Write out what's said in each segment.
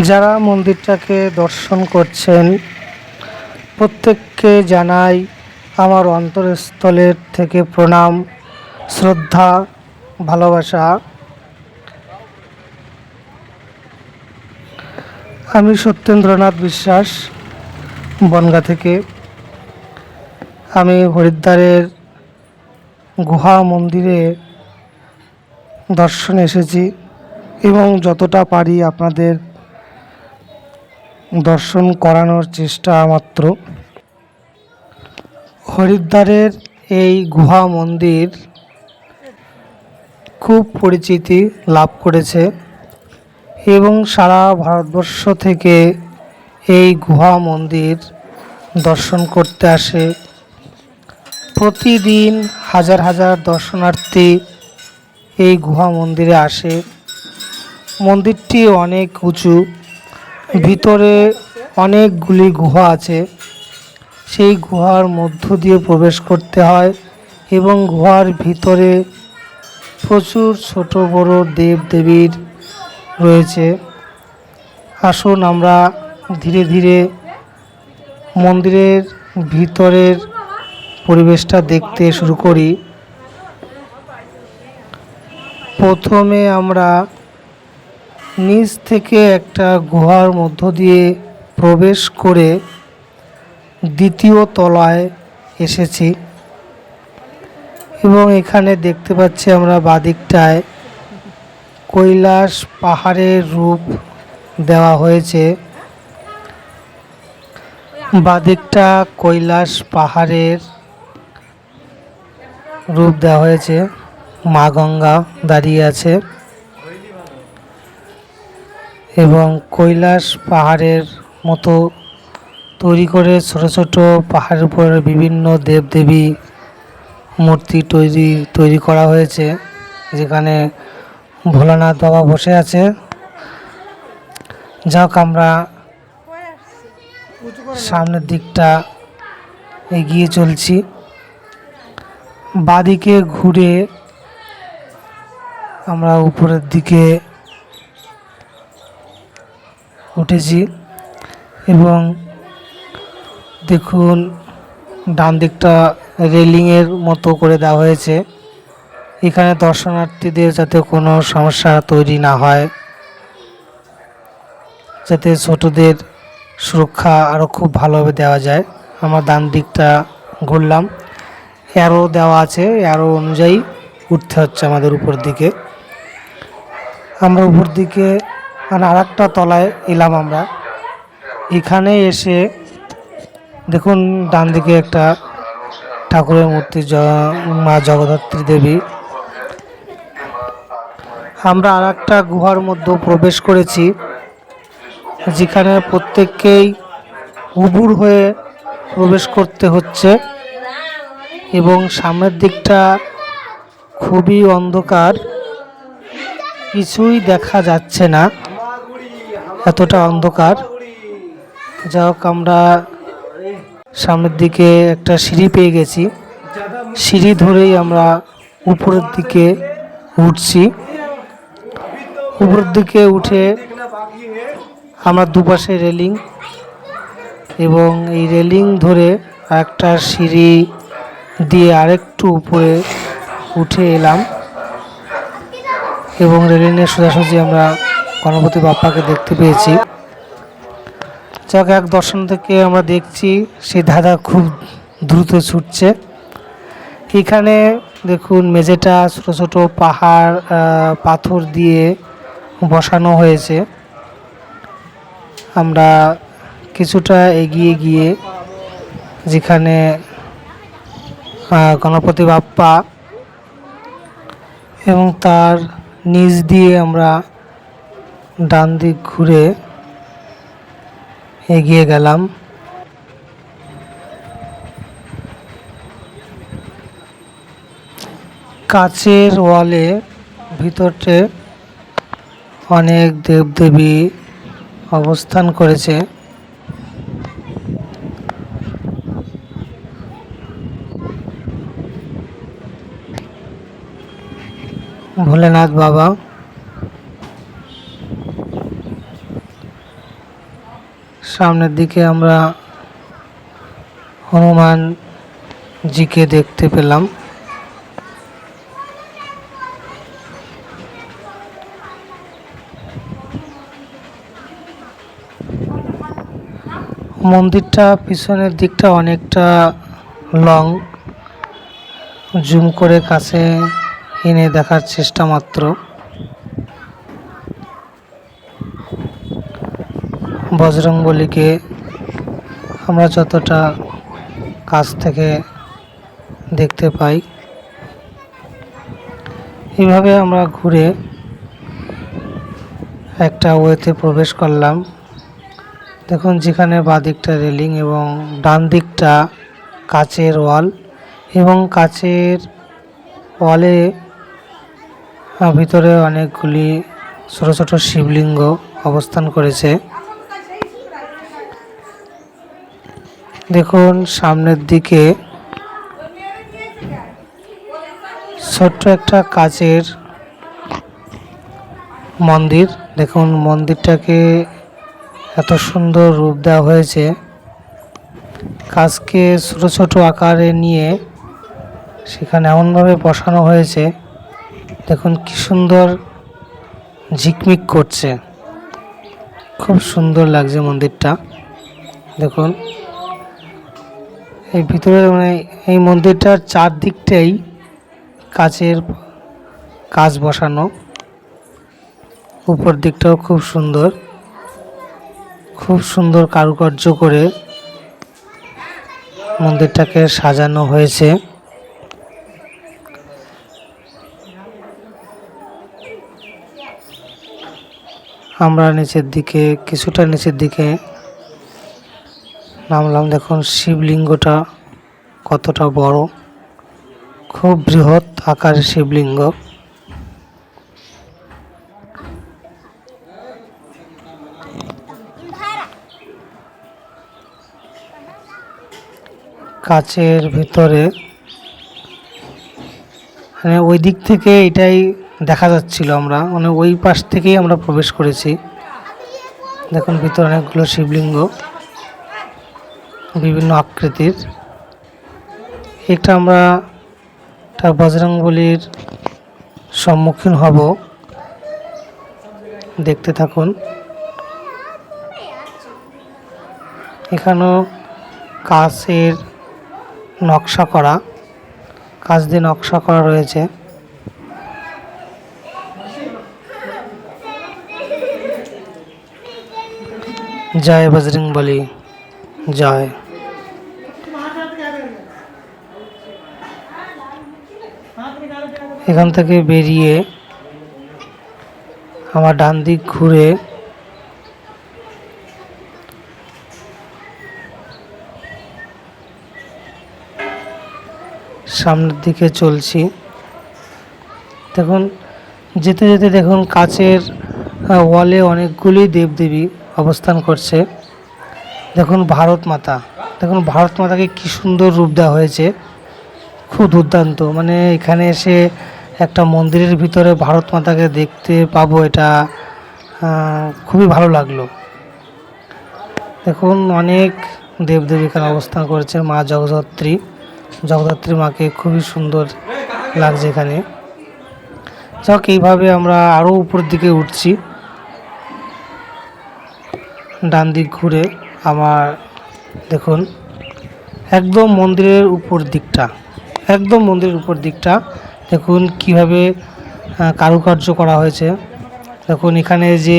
যারা মন্দিরটাকে দর্শন করছেন, প্রত্যেককে জানাই আমার অন্তরস্থলের থেকে প্রণাম, শ্রদ্ধা, ভালোবাসা। আমি সত্যেন্দ্রনাথ বিশ্বাস, বনগা থেকে। আমি হরিদ্বারের গুহা মন্দিরে দর্শন এসেছি এবং যতটা পারি আপনাদের দর্শন করানোর চেষ্টা মাত্র। হরিদ্বারের এই গুহা মন্দির খুব পরিচিতি লাভ করেছে এবং সারা ভারতবর্ষ থেকে এই গুহা মন্দির দর্শন করতে আসে। প্রতিদিন হাজার হাজার দর্শনার্থী এই গুহা মন্দিরে আসে। মন্দিরটি অনেক উঁচু ভিতরে অনেকগুলি গুহা আছে। সেই গুহার মধ্য দিয়ে প্রবেশ করতে হয় এবং গুহার ভিতরে প্রচুর ছোট বড় দেব দেবীর রয়েছে। আসুন আমরা ধীরে ধীরে মন্দিরের ভিতরের পরিবেশটা দেখতে শুরু করি। প্রথমে আমরা নিচ থেকে একটা গুহার মধ্য দিয়ে প্রবেশ করে দ্বিতীয় তলায় এসেছি। এবং এখানে দেখতে পাচ্ছি আমরা বাদিকটায় কৈলাস পাহাড়ের রূপ দেওয়া হয়েছে। বাদিকটা কৈলাস পাহাড়ের রূপ দেওয়া হয়েছে। মা গঙ্গা দাঁড়িয়ে আছে। এবং কৈলাস পাহাড়ের মতো তৈরি করে ছোট ছোট পাহাড়ের উপর বিভিন্ন দেবদেবী মূর্তি তৈরি তৈরি করা হয়েছে, যেখানে ভোলানাথ বাবা বসে আছে। যাক, আমরা সামনের দিকটা এগিয়ে চলছি। বাদিকে ঘুরে আমরা উপরের দিকে উঠেছি এবং দেখুন, ডান দিকটা রেলিংয়ের মতো করে দেওয়া হয়েছে। এখানে দর্শনার্থীদের যাতে কোনো সমস্যা তৈরি না হয়, যাতে ছোটদের সুরক্ষা আরও খুব ভালোভাবে দেওয়া যায়। আমার ডান দিকটা ঘুরলাম। অ্যারো দেওয়া আছে অ্যারো অনুযায়ী উঠতে হচ্ছে আমাদের উপর দিকে। আমরা উপর দিকে মানে আর একটা তলায় এলাম আমরা। এখানে এসে দেখুন ডান দিকে একটা ঠাকুরের মূর্তি মা জগদ্ধাত্রী দেবী। আমরা আর একটা গুহার মধ্যে প্রবেশ করেছি, যেখানে প্রত্যেককেই উবুর হয়ে প্রবেশ করতে হচ্ছে এবং সামনের দিকটা খুবই অন্ধকার, কিছুই দেখা যাচ্ছে না। এতটা অন্ধকার। যা হোক, আমরা সামনের দিকে একটা সিঁড়ি পেয়ে গেছি। সিঁড়ি ধরেই আমরা উপরের দিকে উঠছি। উপরের দিকে উঠে আমরা দুপাশে রেলিং এবং এই রেলিং ধরে একটা সিঁড়ি দিয়ে আরেকটু উপরে উঠে এলাম এবং রেলিংয়ের সোজাসুজি আমরা গণপতি বাপ্পাকে দেখতে পেয়েছি। যাক, এক দর্শন থেকে আমরা দেখছি সেই ধাঁধা খুব দ্রুত ছুটছে। এখানে দেখুন, মেঝেটা ছোটো ছোটো পাহাড় পাথর দিয়ে বসানো হয়েছে। আমরা কিছুটা এগিয়ে গিয়ে যেখানে গণপতি বাপ্পা এবং তার নিচ দিয়ে আমরা ডান দিক ঘুরে এগিয়ে গেলাম। কাচের ওয়ালে ভিতরে অনেক দেবদেবী অবস্থান করেছে। ভোলেনাথ বাবা সামনের দিকে আমরা হনুমান জিকে দেখতে পেলাম। মন্দিরটা পিছনের দিকটা অনেকটা লং, জুম করে কাছে এনে দেখার চেষ্টা মাত্র। বজরংবলীকে আমরা যতটা কাছ থেকে দেখতে পাই। এইভাবে আমরা ঘুরে একটা ওয়েতে প্রবেশ করলাম। দেখুন, যেখানে বাঁ দিকটা রেলিং এবং ডান দিকটা কাচের ওয়াল এবং কাচের ওয়ালে ভিতরে অনেকগুলি ছোট ছোট শিবলিঙ্গ অবস্থান করেছে। দেখুন, সামনের দিকে ছোট্ট একটা কাচের মন্দির। দেখুন, মন্দিরটাকে এত সুন্দর রূপ দেওয়া হয়েছে। কাজকে ছোট ছোট আকারে নিয়ে সেখানে এমনভাবে বসানো হয়েছে। দেখুন, কি সুন্দর ঝিকমিক করছে। খুব সুন্দর লাগছে মন্দিরটা। দেখুন। এই ভিতরে মানে এই মন্দিরটার চারদিকটাই কাচের কাজ বসানো। উপর দিকটাও খুব সুন্দর। খুব সুন্দর কারুকার্য করে মন্দিরটাকে সাজানো হয়েছে। আমরা নিচের দিকে, কিছুটা নিচের দিকে নামলাম, দেখুন শিবলিঙ্গটা কতটা বড়। খুব বৃহৎ আকারের শিবলিঙ্গ। কাচের ভিতরে মানে ওই দিক থেকে এটাই দেখা যাচ্ছিল আমরা মানে ওই পাশ থেকেই আমরা প্রবেশ করেছি। দেখুন ভিতরে অনেকগুলো শিবলিঙ্গ। বিভিন্ন আকৃতির। এটা আমরা একটা বজরংবলির সম্মুখীন হব। দেখতে থাকুন। এখানেও কাচের নকশা করা, কাচ দিয়ে নকশা করা রয়েছে। জয় বজরং বলি জয়। এখান থেকে বেরিয়ে আমার ডান দিক ঘুরে সামনের দিকে চলছি। দেখুন, যেতে যেতে দেখুন কাচের ওয়ালে অনেকগুলি দেবদেবী অবস্থান করছে। দেখুন ভারত মাতা। দেখুন ভারত মাতাকে কি সুন্দর রূপ দেওয়া হয়েছে। খুব দুর্দান্ত। মানে এখানে এসে একটা মন্দিরের ভিতরে ভারত মাতাকে দেখতে পাবো এটা খুবই ভালো লাগল। দেখুন, অনেক দেবদেবী এখানে অবস্থান করেছে মা জগদ্ধাত্রী। জগদ্ধাত্রী মাকে খুবই সুন্দর লাগছে এখানে। যাক, এইভাবে আমরা আরও উপর দিকে উঠছি। ডান দিক ঘুরে আমার, দেখুন, একদম মন্দিরের উপর দিকটা। একদম মন্দিরের উপর দিকটা। দেখুন কীভাবে কারুকার্য করা হয়েছে। দেখুন এখানে যে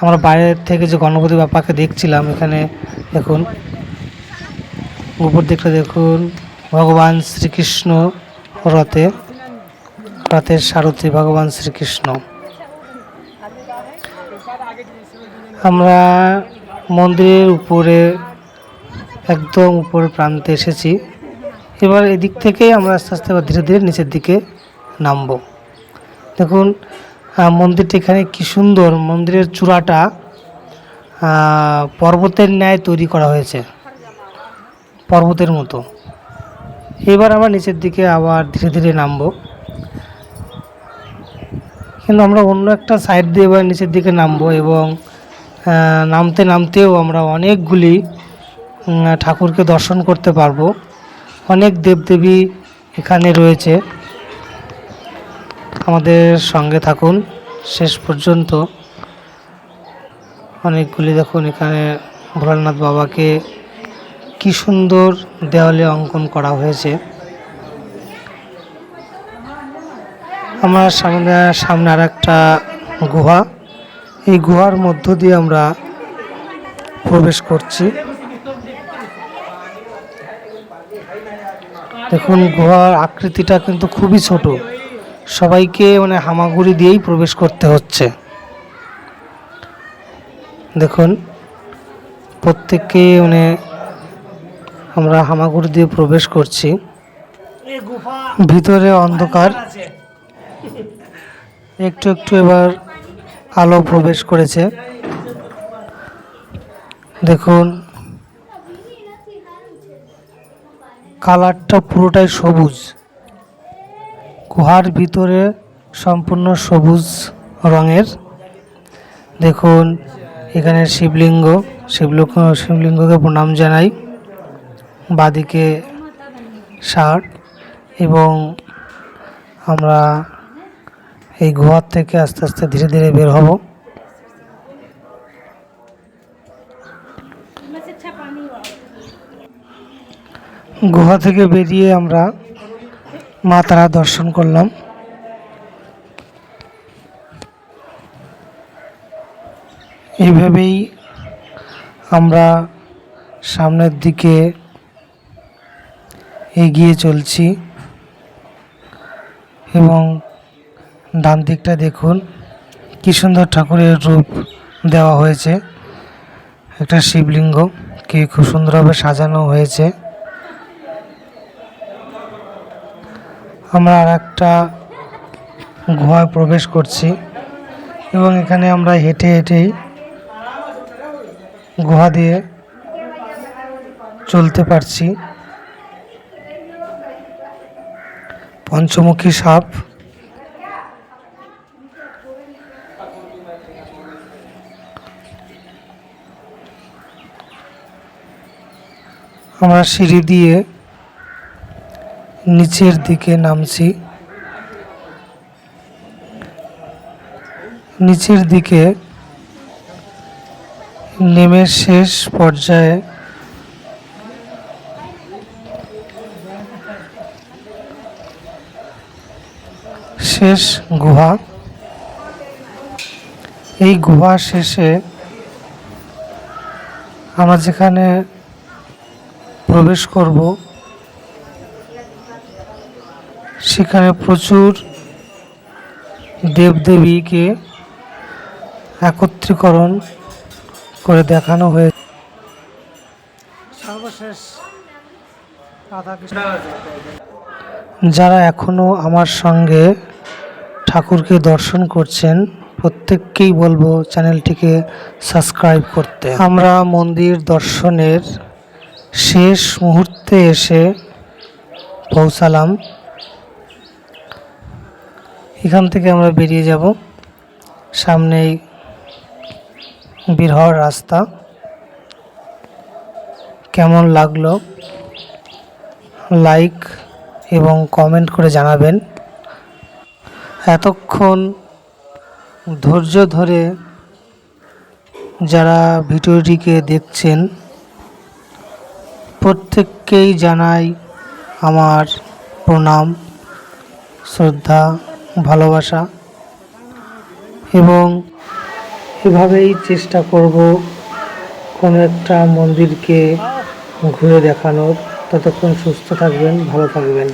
আমরা বাইরের থেকে যে গণপতি বাপ্পাকে দেখছিলাম, এখানে দেখুন। উপর দিকটা দেখুন, ভগবান শ্রীকৃষ্ণ রথে, রথের সারথী ভগবান শ্রীকৃষ্ণ। আমরা মন্দিরের উপরে, একদম উপর প্রান্তে এসেছি। এবার এদিক থেকেই আমরা আস্তে আস্তে এবার ধীরে ধীরে নিচের দিকে নামবো। দেখুন মন্দিরটি এখানে কি সুন্দর। মন্দিরের চূড়াটা পর্বতের ন্যায় তৈরি করা হয়েছে। পর্বতের মতো। এবার আমরা নিচের দিকে আবার ধীরে ধীরে নামবো। কিন্তু আমরা অন্য একটা সাইড দিয়ে এবার নিচের দিকে নামবো এবং নামতে নামতেও আমরা অনেকগুলি ঠাকুরকে দর্শন করতে পারব। অনেক দেবদেবী এখানে রয়েছে। আমাদের সঙ্গে থাকুন। শেষ পর্যন্ত অনেকগুলি দেখুন এখানে ভোলানাথ বাবাকে কি সুন্দর দেওয়ালে অঙ্কন করা হয়েছে। আমার সামনে সামনে আর একটা গুহা। এই গুহার মধ্য দিয়ে আমরা প্রবেশ করছি। দেখুন, গুহার আকৃতিটা কিন্তু খুবই ছোট। সবাইকে মানে হামাগুড়ি দিয়েই প্রবেশ করতে হচ্ছে। দেখুন, প্রত্যেককে মানে আমরা হামাগুড়ি দিয়ে প্রবেশ করছি। ভিতরে অন্ধকার। একটু একটু এবার আলো প্রবেশ করেছে। দেখুন কালারটা পুরোটাই সবুজ। গুহার ভিতরে সম্পূর্ণ সবুজ রঙের। দেখুন, এখানে শিবলিঙ্গ। শিবলিঙ্গ শিবলিঙ্গকে প্রণাম জানাই। বাদিকে ষাঁড় এবং আমরা এই গুহার থেকে আস্তে আস্তে ধীরে ধীরে বের হব। গুহা থেকে বেরিয়ে আমরা মা তারা দর্শন করলাম। এইভাবেই আমরা সামনের দিকে এগিয়ে চলছি এবং ডান দিকটা দেখুন, কি সুন্দর ঠাকুরের রূপ দেওয়া হয়েছে। একটা শিবলিঙ্গ, কি খুব সুন্দরভাবে সাজানো হয়েছে। আমরা আর একটা গুহায় প্রবেশ করছি এবং এখানে আমরা হেঁটে হেঁটেই গুহা দিয়ে চলতে পারছি। পঞ্চমুখী সাপ। আমরা সিঁড়ি দিয়ে নিচের দিকে নামছি। নিচের দিকে নেমে শেষ পর্যায়ে শেষ গুহা। এই গুহা শেষে আমরা যেখানে প্রবেশ করব সেখানে প্রচুর দেবদেবীকে একত্রীকরণ করে দেখানো হয়েছে। সর্বশেষ যারা এখনও আমার সঙ্গে ঠাকুরকে দর্শন করছেন, প্রত্যেককেই বলব চ্যানেলটিকে সাবস্ক্রাইব করতে। আমরা মন্দির দর্শনের শেষ মুহূর্তে এসে পৌঁছালাম। এখান থেকে আমরা বেরিয়ে যাব। সামনেই বের হওয়ার রাস্তা। কেমন লাগল? লাইক এবং কমেন্ট করে জানাবেন। এতক্ষণ ধৈর্য ধরে যারা ভিডিওটিকে দেখছেন, প্রত্যেককেই জানাই আমার প্রণাম, শ্রদ্ধা ভালোবাসা এবং এভাবেই চেষ্টা করব কোনো একটা মন্দিরকে ঘুরে দেখানোর। ততক্ষণ সুস্থ থাকবেন, ভালো থাকবেন।